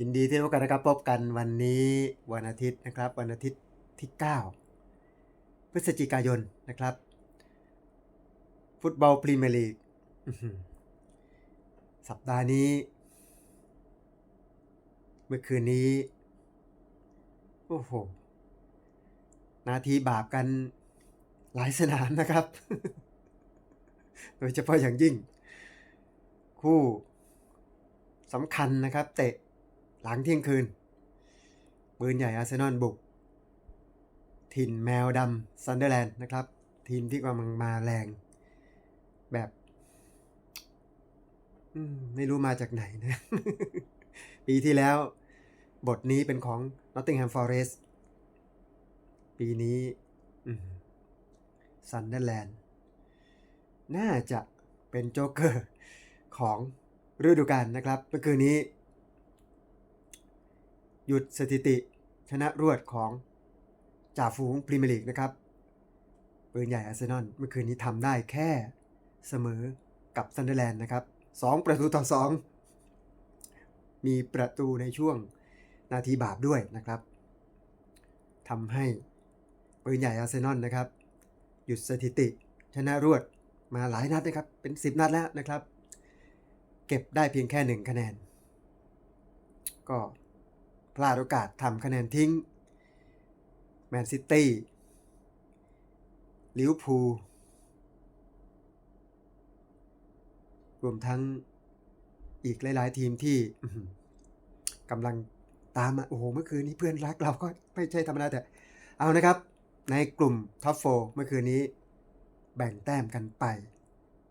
ยินดีที่พบกันนะครับพบกันวันนี้วันอาทิตย์นะครับ วันอาทิตย์ที่ 9 พฤศจิกายนนะครับ ฟุตบอลพรีเมียร์ลีกสัปดาห์นี้ เมื่อคืนนี้ โอ้โห นาทีบาปกันหลายสนามนะครับ โดยเฉพาะอย่างยิ่ง คู่สำคัญนะครับ เตะ หลังเที่ยงคืน ปืนใหญ่อาร์เซนอลบุก ถิ่นแมวดำซันเดอร์แลนด์นะครับ ทีมที่กำลังมาแรงแบบมไม่รู้มาจากไหนนะ ปีที่แล้ว บทนี้เป็นของ Nottingham Forest ปีนี้ซันเดอร์แลนด์น่าจะเป็นโจ๊กเกอร์ของฤดูกาลนะครับ เมื่อคืนนี้ หยุดสถิติ ชนะรวดของจ่าฝูงพรีเมียร์ลีกนะครับปืนใหญ่อาร์เซนอลเมื่อคืนนี้ทำได้แค่เสมอกับซันเดอร์แลนด์นะครับสองประตูต่อสองมีประตูในช่วงนาทีบาปด้วยนะครับทำให้ปืนใหญ่อาร์เซนอลนะครับ หยุดสถิติ ชนะรวดมาหลายนัดนะครับ เป็น 10 นัดแล้วนะครับ เก็บได้เพียงแค่หนึ่งคะแนน ก็ พลาดโอกาสทำคะแนนทิ้ง แมนซิตี้ ลิเวอร์พูลรวมทั้งอีกหลาย ๆ ทีมที่กำลังตามมาโอ้โห เมื่อคืนนี้เพื่อนรักเราก็ไม่ใช่ธรรมดาแต่ เอานะครับ ในกลุ่มท็อปโฟเมื่อคืนนี้ แบ่งแต้มกันไป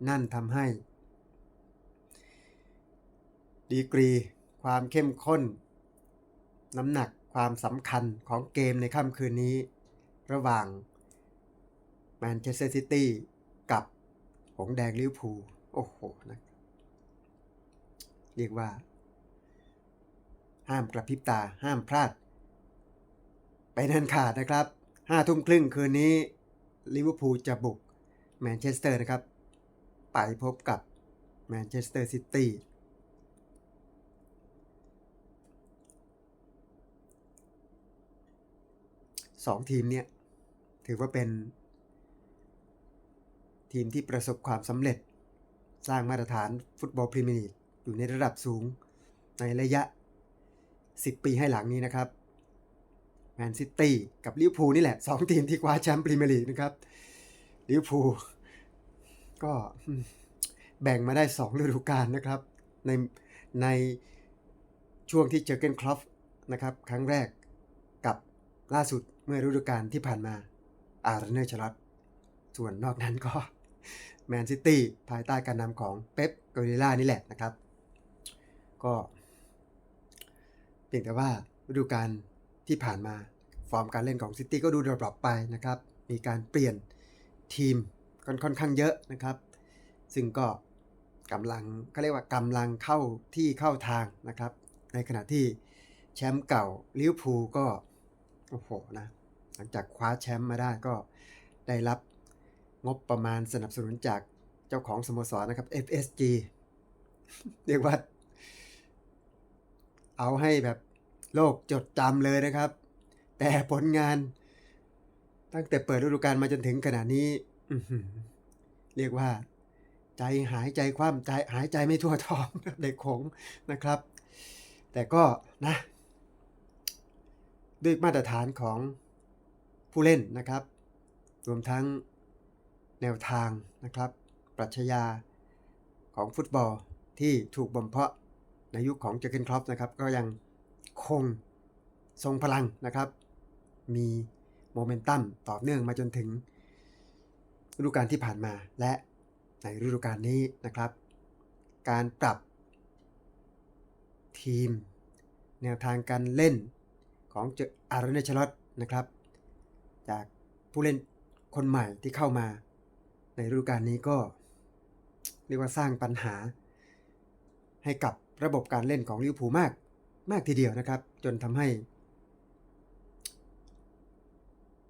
นั่นทำให้ ดีกรี ความเข้มข้น น้ำหนักความสำคัญของเกมในค่ำคืนนี้ ระหว่างแมนเชสเตอร์ซิตี้กับหงแดงลิเวอร์พูลโอ้โหนะเรียกว่า ห้ามกระพริบตาห้ามพลาด ไปนันขาดนะครับห้าทุ่มครึ่งคืนนี้ลิเวอร์พูลจะบุกแมนเชสเตอร์นะครับ ไปพบกับแมนเชสเตอร์ซิตี้ สองทีมเนี่ยถือว่าเป็น ทีมที่ประสบความสำเร็จ สร้างมาตรฐานฟุตบอลพรีเมียร์ลีกอยู่ในระดับสูงในระยะ 10 ปีให้หลังนี้นะครับแมนซิตี้กับลิเวอร์พูลนี่แหละสองทีมที่คว้าแชมป์พรีเมียร์ลีกนะครับลิเวอร์พูลก็แบ่งมาได้ 2 ฤดูกาลนะครับ ในในช่วงที่เจอเกนครอฟนะครับ ครั้งแรกกับล่าสุด เมื่อฤดูกาลที่ผ่านมาอาร์เนอร์ชลอตส่วนนอกนั้นก็แมนซิตี้ภายใต้การนำของเป๊ปกอริล่านี่แหละนะครับ ก็เพียงแต่ว่าฤดูกาลที่ผ่านมาฟอร์มการเล่นของซิตี้ก็ดูดรอปไปนะครับ มีการเปลี่ยนทีมค่อนค่อนข้างเยอะนะครับ ซึ่งก็กำลังเขาเรียกว่ากำลังเข้าที่เข้าทางนะครับ ในขณะที่แชมป์เก่าลิเวอร์พูลก็ โอ้โหนะหลังจากคว้าแชมป์มาได้ก็ได้รับงบประมาณสนับสนุนจากเจ้าของสโมสรนะครับ FSG เรียกว่า เอาให้แบบโลกจดจำเลยนะครับ แต่ผลงาน ตั้งแต่เปิดฤดูกาลมาจนถึงขณะนี้เรียกว่า ใจหายใจคว่ำใจหายใจไม่ทั่วท้องเด็กขงนะครับ แต่ก็นะ ด้วยมาตรฐานของผู้เล่นนะครับ รวมทั้งแนวทางนะครับ ปรัชญาของฟุตบอลที่ถูกบ่มเพาะในยุคของเจอร์เกนครอปนะครับ ก็ยังคงทรงพลังนะครับ มีโมเมนตัมต่อเนื่องมาจนถึงฤดูกาลที่ผ่านมา และในฤดูกาลนี้นะครับ การปรับทีม แนวทางการเล่น ของเจออาร์เนชลอตนะครับ จากผู้เล่นคนใหม่ที่เข้ามา ในฤดูกาลนี้ก็ เรียกว่าสร้างปัญหา ให้กับระบบการเล่นของลิเวอร์พูลมากมากทีเดียวนะครับ จนทำให้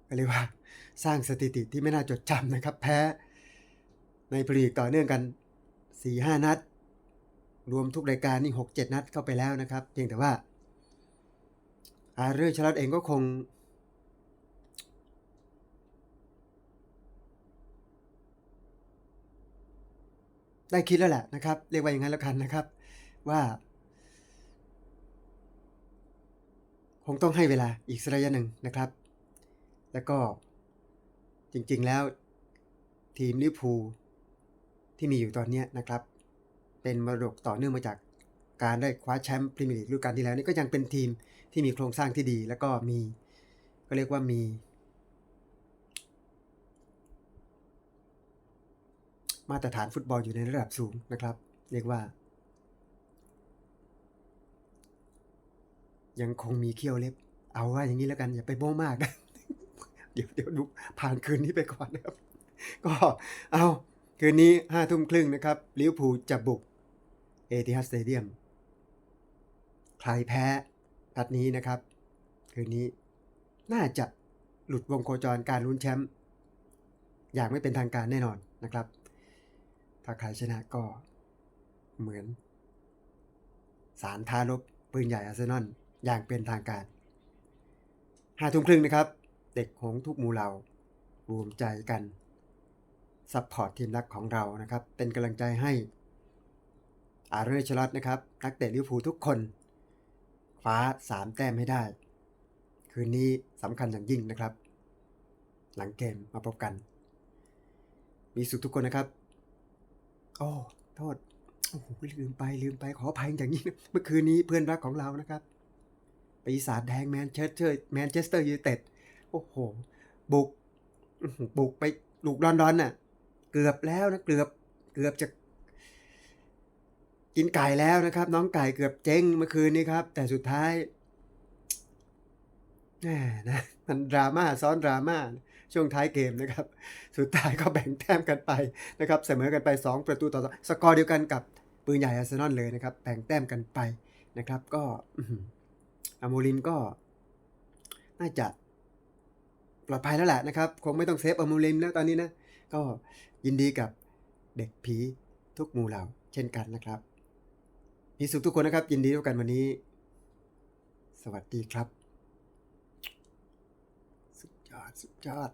ก็เรียกว่าสร้างสถิติที่ไม่น่าจดจำนะครับ แพ้ ในพรีลีกต่อเนื่องกัน 4-5 นัด รวมทุกรายการนี่ 6-7 นัดเข้าไปแล้วนะครับ เพียงแต่ว่า อาร์เรอร์ชาลอตเองก็คง ได้คิดแล้วแหละนะครับ เรียกว่าอย่างนั้นแล้วกันนะครับ ว่า คงต้องให้เวลาอีกสักระยะหนึ่งนะครับ แล้วก็จริงๆแล้วทีมลิเวอร์พูลที่มีอยู่ตอนนี้นะครับ เป็นมรดกต่อเนื่องมาจาก การได้คว้าแชมป์พรีเมียร์ลีกฤดูกาลที่แล้วนี่ก็ยังเป็นทีมที่มีโครงสร้างที่ดี แล้วก็มีก็เรียกว่ามี มาตรฐานฟุตบอลอยู่ในระดับสูงนะครับ เรียกว่า ยังคงมีเขี้ยวเล็บ เอาว่าอย่างนี้แล้วกันอย่าไปโม้มากเดี๋ยวเดี๋ยวดูผ่านคืนนี้ไปก่อนนะครับ ก็เอาคืนนี้ห้าทุ่มครึ่งนะครับลิเวอร์พูลจะบุกเอติฮัสเตเดียม ใครแพ้นัดนี้นะครับ คืนนี้น่าจะหลุดวงโคจรการลุ้นแชมป์อย่างไม่เป็นทางการแน่นอนนะครับ ถ้าใครชนะก็เหมือน สารท้ารบปืนใหญ่อาร์เซนอลอย่างเป็นทางการห้าทุ่มครึ่งนะครับ เด็กของทุกหมู่เหล่ารวมใจกันซัพพอร์ตทีมรักของเรานะครับ เป็นกำลังใจให้อาร์เรชลอตนะครับ นักเตะลิเวอร์พูลทุกคน คว้าสามแต้มให้ได้ คืนนี้สำคัญอย่างยิ่งนะครับ หลังเกมมาพบกัน มีสุขทุกคนนะครับโอ้โทษโอ้โหลืมไปลืมไปขออภัยอย่างยิ่งนะเมื่อคืนนี้เพื่อนรักของเรานะครับปีศาจแดงแมนเชสเตอร์แมนเชสเตอร์ยูไนเต็ดโอ้โห บุกบุกไปลูกลอนดอนน่ะ เกือบแล้วนะ เกือบเกือบจะ กินไก่แล้วนะครับ น้องไก่เกือบเจ๊งเมื่อคืนนี้ครับ แต่สุดท้ายแหมนะมันดราม่าซ้อนดราม่าช่วงท้ายเกมนะครับ สุดท้ายก็แบ่งแต้มกันไปนะครับเสมอกันไป 2 ประตูต่อสองสกอร์เดียวกันกับปืนใหญ่อาร์เซนอลเลยนะครับแบ่งแต้มกันไปนะครับ ก็อื้อหืออาโมลินก็น่าจะปลอดภัยแล้วแหละนะครับ คงไม่ต้องเซฟอาโมลินแล้วตอนนี้นะ ก็ยินดีกับเด็กผีทุกหมู่เหล่าเช่นกันนะครับ มีสุขทุกคนนะครับ ยินดีด้วยกันวันนี้ สวัสดีครับ สุดยอด สุดยอด